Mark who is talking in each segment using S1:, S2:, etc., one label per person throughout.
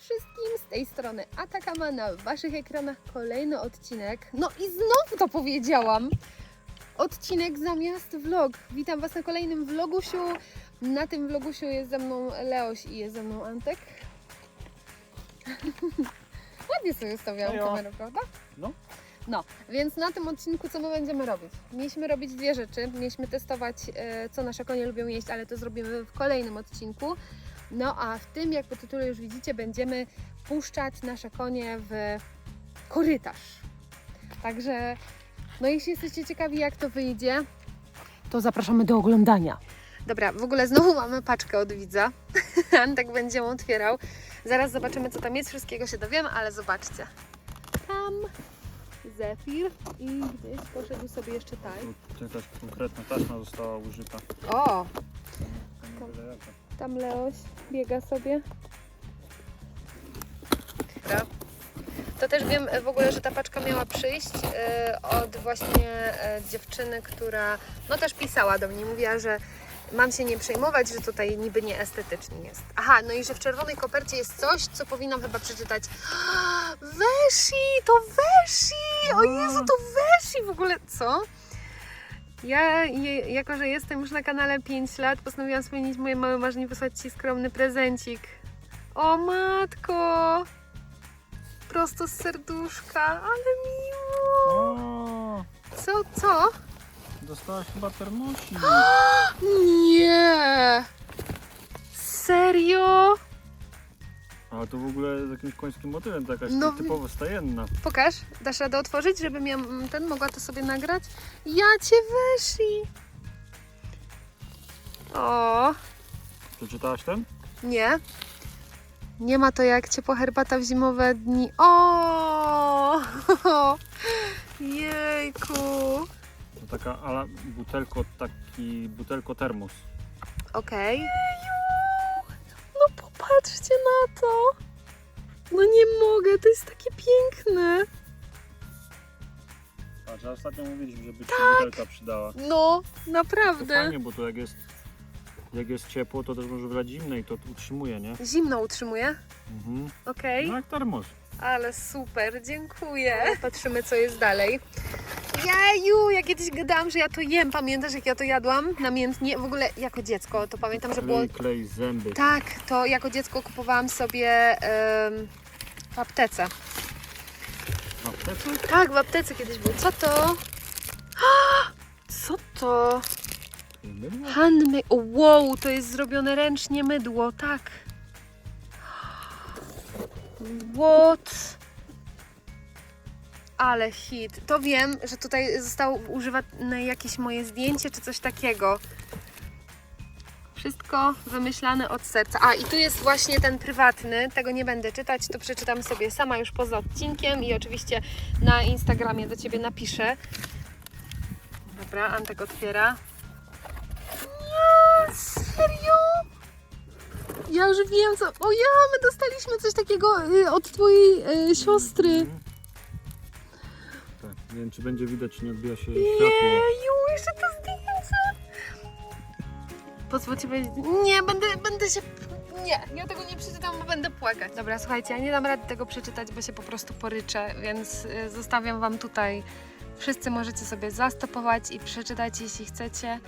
S1: wszystkim, z tej strony Atakama na Waszych ekranach kolejny odcinek. No i znowu to powiedziałam! Odcinek zamiast vlog. Witam Was na kolejnym vlogusiu. Na tym vlogusiu jest ze mną Leoś i jest ze mną Antek. Ładnie sobie stawiałam
S2: Hejo.
S1: kamerę, prawda?
S2: No.
S1: No, więc na tym odcinku co my będziemy robić? Mieliśmy robić dwie rzeczy. Mieliśmy testować, e, co nasze konie lubią jeść, ale to zrobimy w kolejnym odcinku. No a w tym, jak po tytule już widzicie, będziemy puszczać nasze konie w korytarz. Także, no jeśli jesteście ciekawi, jak to wyjdzie, to zapraszamy do oglądania. Dobra, w ogóle znowu mamy paczkę od widza. Antek będzie ją otwierał. Zaraz zobaczymy, co tam jest. Wszystkiego się dowiemy, ale zobaczcie. Tam Zefir i gdzieś poszedł sobie jeszcze taj.
S2: Tu jakaś konkretna taśma została użyta.
S1: O,
S2: To nie byle jaka.
S1: Tam Leoś biega sobie. Dobra. To też wiem w ogóle, że ta paczka miała przyjść e, od właśnie e, dziewczyny, która no też pisała do mnie, mówiła, że mam się nie przejmować, że tutaj niby nieestetycznie jest. Aha, no i że w czerwonej kopercie jest coś, co powinnam chyba przeczytać. Weshi, to Weshi! O Jezu, to Weshi w ogóle, co? Ja, je, jako że jestem już na kanale 5 lat, postanowiłam spełnić moje małe marzenie, wysłać Ci skromny prezencik. O matko! Prosto z serduszka, ale miło!
S2: O,
S1: Co, co?
S2: dostałaś chyba termosik.
S1: Nie! Serio?
S2: Ale to w ogóle z jakimś końskim motywem, to jakaś
S1: No,
S2: typowo stajenna.
S1: Pokaż, dasz radę otworzyć, żebym ja ten mogła to sobie nagrać? Ja Cię weszli! O!
S2: Przeczytałaś ten?
S1: Nie. Nie ma to jak ciepła herbata w zimowe dni. O! Jejku!
S2: To taka ala butelko, taki butelko termos.
S1: Okej. No popatrzcie na to. No nie mogę, to jest takie piękne.
S2: Patrz, a ostatnio mówiliśmy, żeby
S1: Tak.
S2: butelka przydała.
S1: No,
S2: To
S1: naprawdę.
S2: fajnie, bo to jak jest, jak jest ciepło, to też może wlać zimne i to utrzymuje, nie?
S1: Zimno utrzymuje.
S2: Mhm.
S1: Okej.
S2: No jak termos.
S1: Ale super, dziękuję. Patrzymy, co jest dalej. Jeju, ja kiedyś gadałam, że ja to jem. Pamiętasz, jak ja to jadłam namiętnie? W ogóle jako dziecko to pamiętam, że było...
S2: Klej, klej zęby.
S1: Tak, to jako dziecko kupowałam sobie em, w aptece.
S2: W aptece?
S1: Tak, w aptece kiedyś było. Co to? Co to? Handmade. O, wow, to jest zrobione ręcznie mydło, tak. What? Ale hit. To wiem, że tutaj zostało używane jakieś moje zdjęcie czy coś takiego. Wszystko wymyślane od serca. A i tu jest właśnie ten prywatny. Tego nie będę czytać, to przeczytam sobie sama już poza odcinkiem i oczywiście na Instagramie do ciebie napiszę. Dobra, Antek otwiera. Nie, serio? Ja już wiem co. O ja, my dostaliśmy coś takiego y, od twojej y, siostry.
S2: Nie wiem czy będzie widać, czy nie odbija się światło.
S1: Jeju, jeszcze to zdjęcie. Pozwól ci powiedzieć. Nie, będę, będę się. Nie, ja tego nie przeczytam, bo będę płakać. Dobra, słuchajcie, ja nie dam rady tego przeczytać, bo się po prostu poryczę, więc y, zostawiam Wam tutaj. Wszyscy możecie sobie zastopować i przeczytać, jeśli chcecie.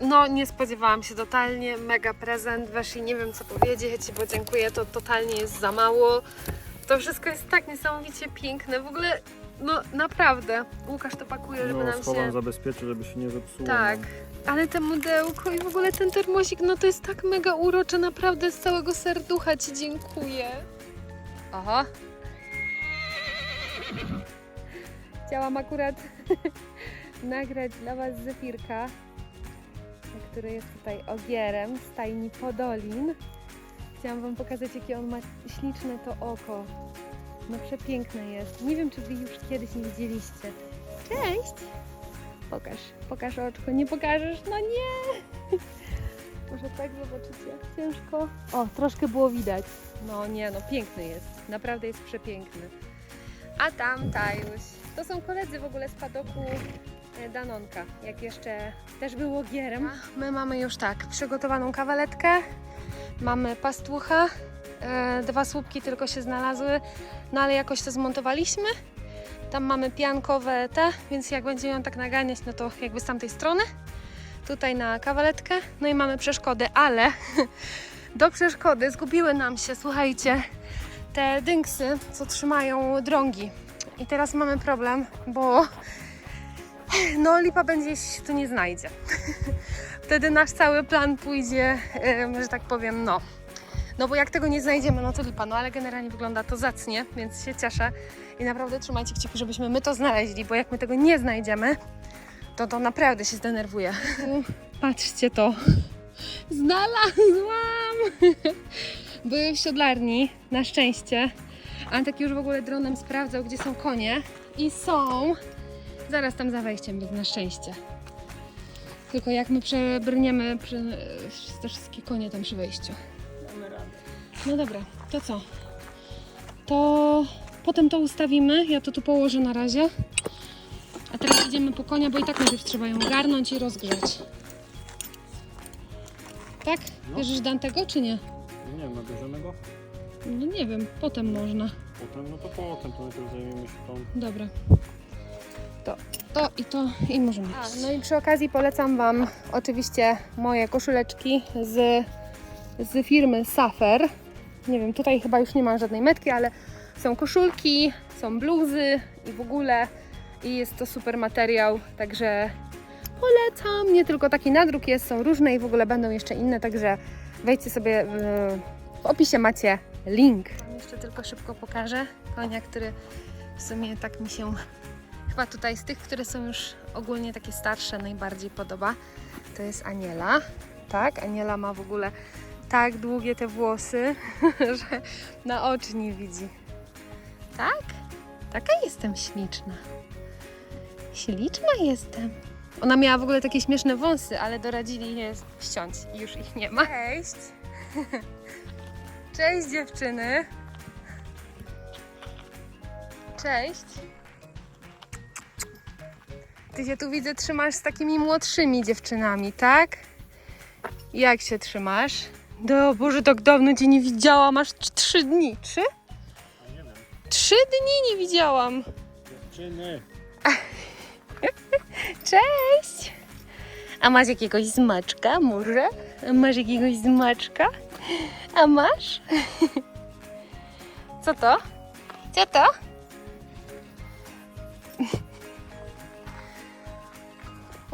S1: No, nie spodziewałam się totalnie. Mega prezent. Weszli, nie wiem co powiedzieć, bo dziękuję, to totalnie jest za mało. To wszystko jest tak niesamowicie piękne. W ogóle, no naprawdę. Łukasz to pakuje, żeby
S2: No,
S1: nam
S2: schowam,
S1: się...
S2: zabezpieczę, żeby się nie zepsuło.
S1: Tak.
S2: no.
S1: Ale te mydełko i w ogóle ten termosik, no to jest tak mega urocze, naprawdę z całego serducha Ci dziękuję. Aha. Chciałam akurat nagrać dla Was zefirka, który jest tutaj ogierem z stajni Podolin. Chciałam Wam pokazać, jakie on ma śliczne to oko. No przepiękne jest. Nie wiem, czy Wy już kiedyś nie widzieliście. Cześć! Pokaż, pokaż oczko. Nie pokażesz? No nie! Może tak zobaczycie. Ciężko. O, troszkę było widać. No nie, no piękny jest. Naprawdę jest przepiękny. A tam Tajuś. To są koledzy w ogóle z padoku e, Danonka, jak jeszcze też było gierem. My mamy już tak, przygotowaną kawaletkę, mamy pastłucha, E, dwa słupki tylko się znalazły, no ale jakoś to zmontowaliśmy. Tam mamy piankowe te, więc jak będziemy ją tak naganiać, no to jakby z tamtej strony. Tutaj na kawaletkę. No i mamy przeszkody, ale do przeszkody zgubiły nam się, słuchajcie, te dynksy, co trzymają drągi. I teraz mamy problem, bo no lipa będzie, się tu nie znajdzie. Wtedy nasz cały plan pójdzie, że tak powiem, no. No bo jak tego nie znajdziemy, no to lipa. No ale generalnie wygląda to zacnie, więc się cieszę. I naprawdę trzymajcie kciuki, żebyśmy my to znaleźli, bo jak my tego nie znajdziemy, to to naprawdę się zdenerwuję. Patrzcie to. Znalazłam! Były w siodlarni, na szczęście. Antek już w ogóle dronem sprawdzał, gdzie są konie. I są zaraz tam za wejściem, więc na szczęście. Tylko jak my przebrniemy przy, te wszystkie konie tam przy wejściu. No dobra, to co? To potem to ustawimy. Ja to tu położę na razie. A teraz idziemy po konia, bo i tak najpierw trzeba ją garnąć i rozgrzać. Tak?
S2: No.
S1: Bierzesz Dantego czy nie?
S2: Nie wiem, nabierzemy go?
S1: No nie wiem, potem można.
S2: Potem, no to potem, to najpierw zajmiemy się tą...
S1: Dobra. To, to i to i możemy. A, no i przy okazji polecam Wam oczywiście moje koszuleczki z, z firmy Safer. Nie wiem, tutaj chyba już nie ma żadnej metki, ale są koszulki, są bluzy i w ogóle i jest to super materiał, także polecam. Nie tylko taki nadruk jest, są różne i w ogóle będą jeszcze inne, także wejdźcie sobie w, w opisie macie link. Jeszcze tylko szybko pokażę konia, który w sumie tak mi się chyba tutaj z tych, które są już ogólnie takie starsze, najbardziej podoba. To jest Aniela. Tak, Aniela ma w ogóle tak długie te włosy, że na oczy nie widzi. Tak? Taka jestem śliczna. Śliczna jestem. Ona miała w ogóle takie śmieszne wąsy, ale doradzili je ściąć i już ich nie ma. Cześć! Cześć dziewczyny! Cześć! Ty się tu widzę trzymasz z takimi młodszymi dziewczynami, tak? Jak się trzymasz? Do Boże, tak dawno cię nie widziałam, aż trz- trzy dni. Trzy?
S2: A nie wiem.
S1: Trzy dni nie widziałam.
S2: Dziewczyny!
S1: Cześć! A masz jakiegoś zmaczka może? A Masz jakiegoś zmaczka? A masz? Co to? Co to?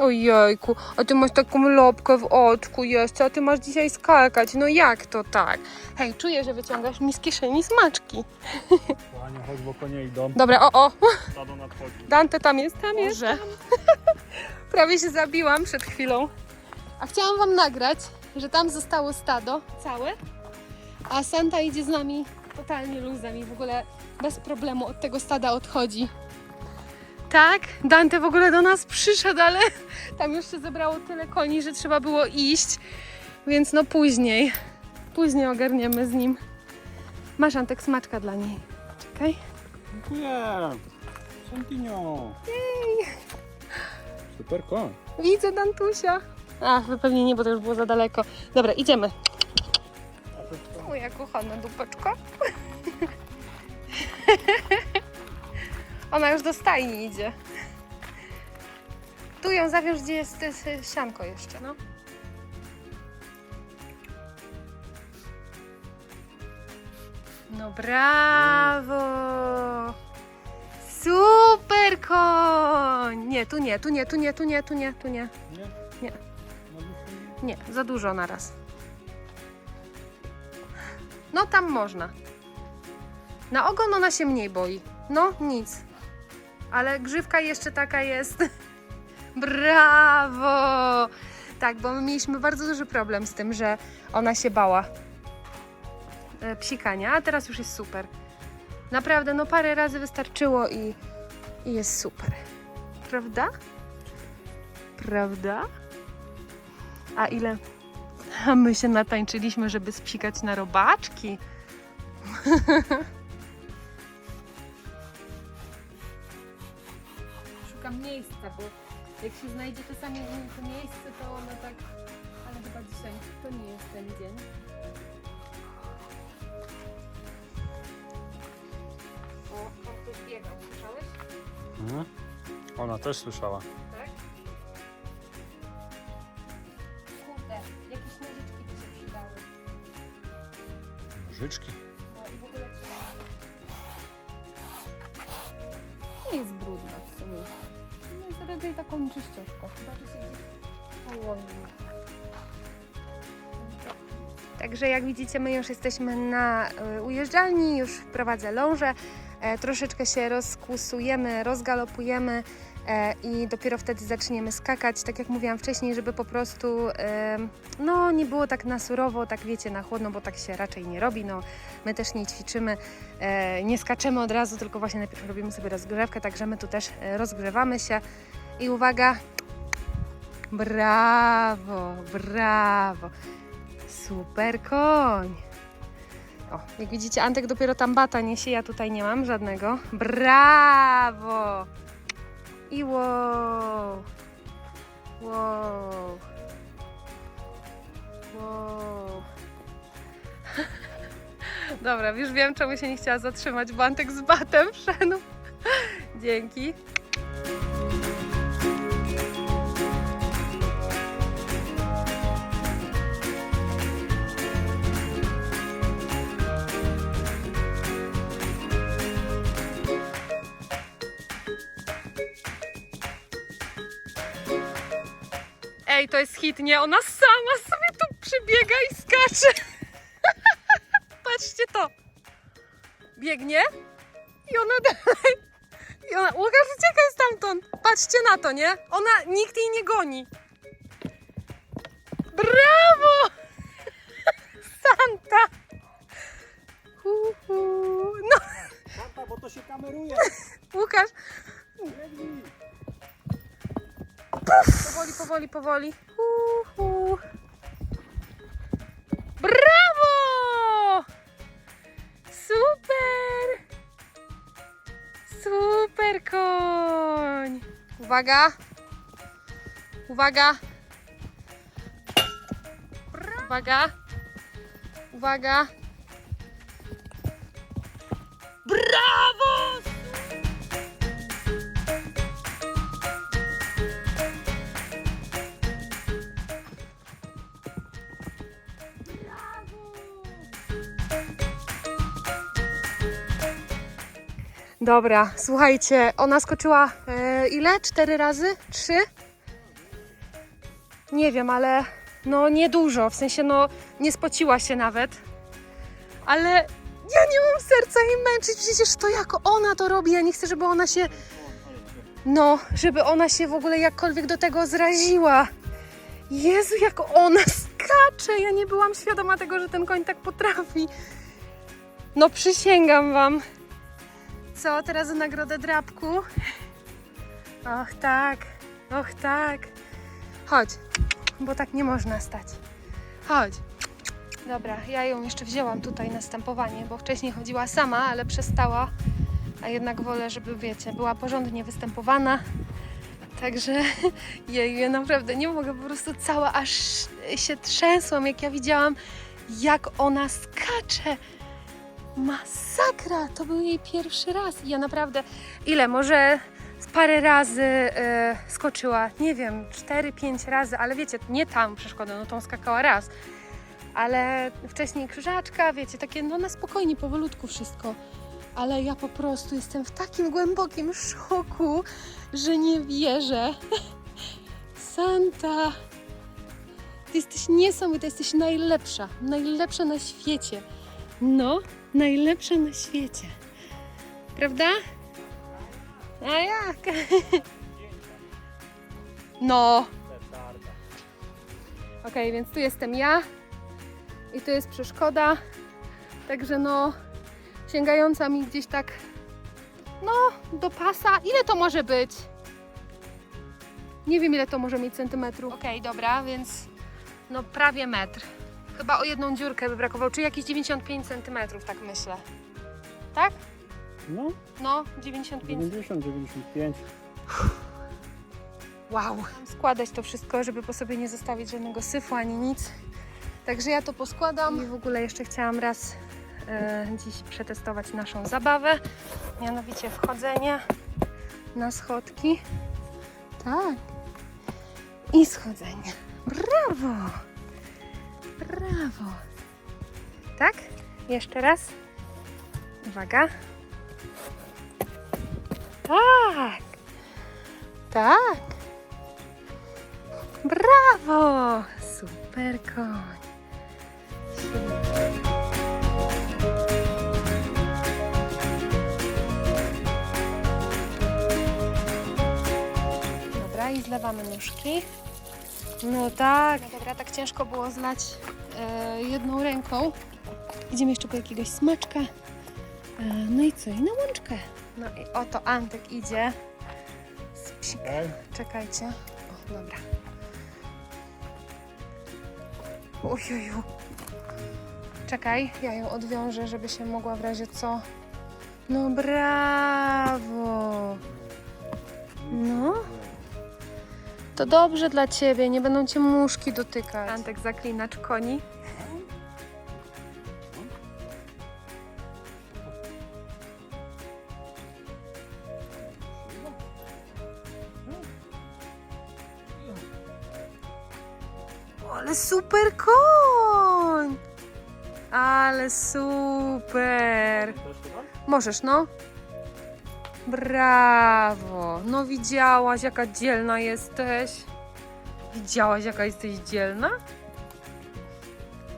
S1: Ojejku, a ty masz taką lopkę w oczku jeszcze, a ty masz dzisiaj skakać. No jak to tak? Hej, czuję, że wyciągasz mi z kieszeni smaczki.
S2: Kochanie, chodź, bo konie idą.
S1: Dobra, o, o,
S2: Stado nadchodzi.
S1: Dante tam jest, tam jest. Prawie się zabiłam przed chwilą. A chciałam wam nagrać, że tam zostało stado całe, a Santa idzie z nami totalnie luzem i w ogóle bez problemu od tego stada odchodzi. Tak, Dante w ogóle do nas przyszedł, ale tam już się zebrało tyle koni, że trzeba było iść, więc no później, później ogarniemy z nim. Masz Antek smaczka dla niej. Czekaj.
S2: Dziękuję! Champignon! Super koń.
S1: Widzę Dantusia. Ach, wy pewnie nie, bo to już było za daleko. Dobra, idziemy. Moja kochana dupeczka. Ona już do stajni idzie. Tu ją zawiąż, gdzie jest y, sianko jeszcze, no. No brawo! Super koń! Nie, tu nie, tu nie, tu nie, tu nie, tu nie, tu nie.
S2: Nie?
S1: Nie. Nie, za dużo na raz. No tam można. Na ogon ona się mniej boi. No nic. Ale grzywka jeszcze taka jest. Brawo! Tak, bo my mieliśmy bardzo duży problem z tym, że ona się bała e, psikania, a teraz już jest super. Naprawdę, no parę razy wystarczyło i, i jest super. Prawda? Prawda? A ile? A my się natańczyliśmy, żeby spsikać na robaczki. szukam miejsca, bo jak się znajdzie to samo to miejsce, to ono tak... Ale chyba dzisiaj to nie jest ten dzień. O, on tu biegał, słyszałeś?
S2: Mhm. Ona też słyszała.
S1: Tak? Kurde, jakieś nożyczki by się przydały.
S2: Nożyczki?
S1: Taką połoni. Także jak widzicie, my już jesteśmy na y, ujeżdżalni, już prowadzę lążę. E, troszeczkę się rozkłusujemy, rozgalopujemy e, i dopiero wtedy zaczniemy skakać. Tak jak mówiłam wcześniej, żeby po prostu no, nie było tak na surowo, tak wiecie, na chłodno, bo tak się raczej nie robi. No, my też nie ćwiczymy, e, nie skaczemy od razu, tylko właśnie najpierw robimy sobie rozgrzewkę, także my tu też rozgrzewamy się. I uwaga, brawo, brawo, super koń. O, jak widzicie, Antek dopiero tam bata niesie, ja tutaj nie mam żadnego. Brawo! I wow! Wow! Wow! Dobra, już wiem, czemu się nie chciała zatrzymać, bo Antek z batem wszedł. Dzięki. Ej, to jest hit, nie? Ona sama sobie tu przybiega i skacze. Patrzcie to. Biegnie i ona dalej. I ona, Łukasz, uciekaj stamtąd. Patrzcie na to, nie? Ona, nikt jej nie goni. Brawo! Santa! Hu, hu. No,
S2: Santa, bo to się kameruje.
S1: Łukasz, Powoli, powoli, powoli. Uhu. Brawo! Super! Super koń! Uwaga! Uwaga! Uwaga! Uwaga! Dobra, słuchajcie, ona skoczyła e, ile? Cztery razy? Trzy? Nie wiem, ale no niedużo, w sensie no nie spociła się nawet. Ale ja nie mam serca jej męczyć, przecież to jak ona to robi, ja nie chcę, żeby ona się, no, żeby ona się w ogóle jakkolwiek do tego zraziła. Jezu, jak ona skacze, ja nie byłam świadoma tego, że ten koń tak potrafi. No przysięgam wam. Co, teraz nagrodę drapku? Och tak, och tak. Chodź, bo tak nie można stać. Chodź. Dobra, ja ją jeszcze wzięłam tutaj na stampowanie, bo wcześniej chodziła sama, ale przestała. A jednak wolę, żeby wiecie, była porządnie występowana. Także jej, ja naprawdę nie mogę, po prostu cała aż się trzęsłam, jak ja widziałam, jak ona skacze. Masakra! To był jej pierwszy raz. I ja naprawdę, ile, może parę razy e, skoczyła, nie wiem, 4-5 razy, ale wiecie, nie tam przeszkodę, no tą skakała raz. Ale wcześniej krzyżaczka, wiecie, takie no na spokojnie, powolutku wszystko. Ale ja po prostu jestem w takim głębokim szoku, że nie wierzę. Santa, ty jesteś niesamowita, jesteś najlepsza, najlepsza na świecie. No, najlepsza na świecie. Prawda? A jak? No. Okej, więc tu jestem ja i tu jest przeszkoda. Także no, sięgająca mi gdzieś tak, no, do pasa. Ile to może być? Nie wiem, ile to może mieć centymetrów. Okej, dobra, więc no prawie metr. Chyba o jedną dziurkę by brakowało, czyli jakieś 95 centymetrów, tak myślę. Tak?
S2: No,
S1: No, 95
S2: 90, 95.
S1: Wow. Składać to wszystko, żeby po sobie nie zostawić żadnego syfu ani nic. Także ja to poskładam. I w ogóle jeszcze chciałam raz e, dziś przetestować naszą zabawę. Mianowicie wchodzenie na schodki. Tak. I schodzenie. Brawo! Brawo! Tak? Jeszcze raz. Uwaga. Tak. Tak. Brawo! Super koń. Dobra, i zlewamy nóżki. No tak. No dobra, tak ciężko było zlać e, jedną ręką. Idziemy jeszcze po jakiegoś smaczka. E, no i co? I na łączkę. No i oto Antek idzie. Czekajcie. O, dobra. Ojoju. Czekaj, ja ją odwiążę, żeby się mogła w razie co. No brawo. No. To dobrze dla ciebie, nie będą cię muszki dotykać. Antek zaklinacz koni. Ale super koń! Ale super! Możesz, no. Brawo! No widziałaś, jaka dzielna jesteś? Widziałaś, jaka jesteś dzielna?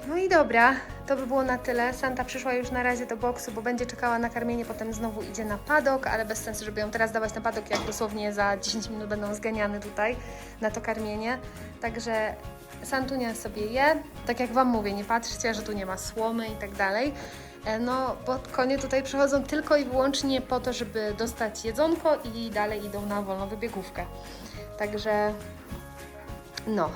S1: No i dobra, to by było na tyle. Santa przyszła już na razie do boksu, bo będzie czekała na karmienie, potem znowu idzie na padok, ale bez sensu, żeby ją teraz dawać na padok, jak dosłownie za 10 minut będą zganiane tutaj na to karmienie. Także Santunia sobie je. Tak jak Wam mówię, nie patrzcie, że tu nie ma słomy i tak dalej. E, No, bo konie tutaj przychodzą tylko i wyłącznie po to, żeby dostać jedzonko i dalej idą na wolną wybiegówkę. Także no,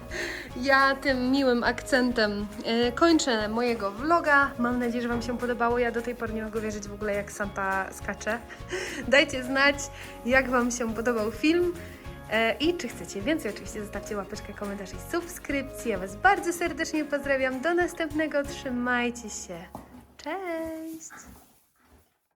S1: ja tym miłym akcentem e, kończę mojego vloga. Mam nadzieję, że Wam się podobało. Ja do tej pory nie mogę wierzyć w ogóle, jak Santa skacze. Dajcie znać, jak Wam się podobał film. E, I czy chcecie więcej, oczywiście zostawcie łapeczkę, komentarz i subskrypcję. Ja Was bardzo serdecznie pozdrawiam. Do następnego. Trzymajcie się. Cześć!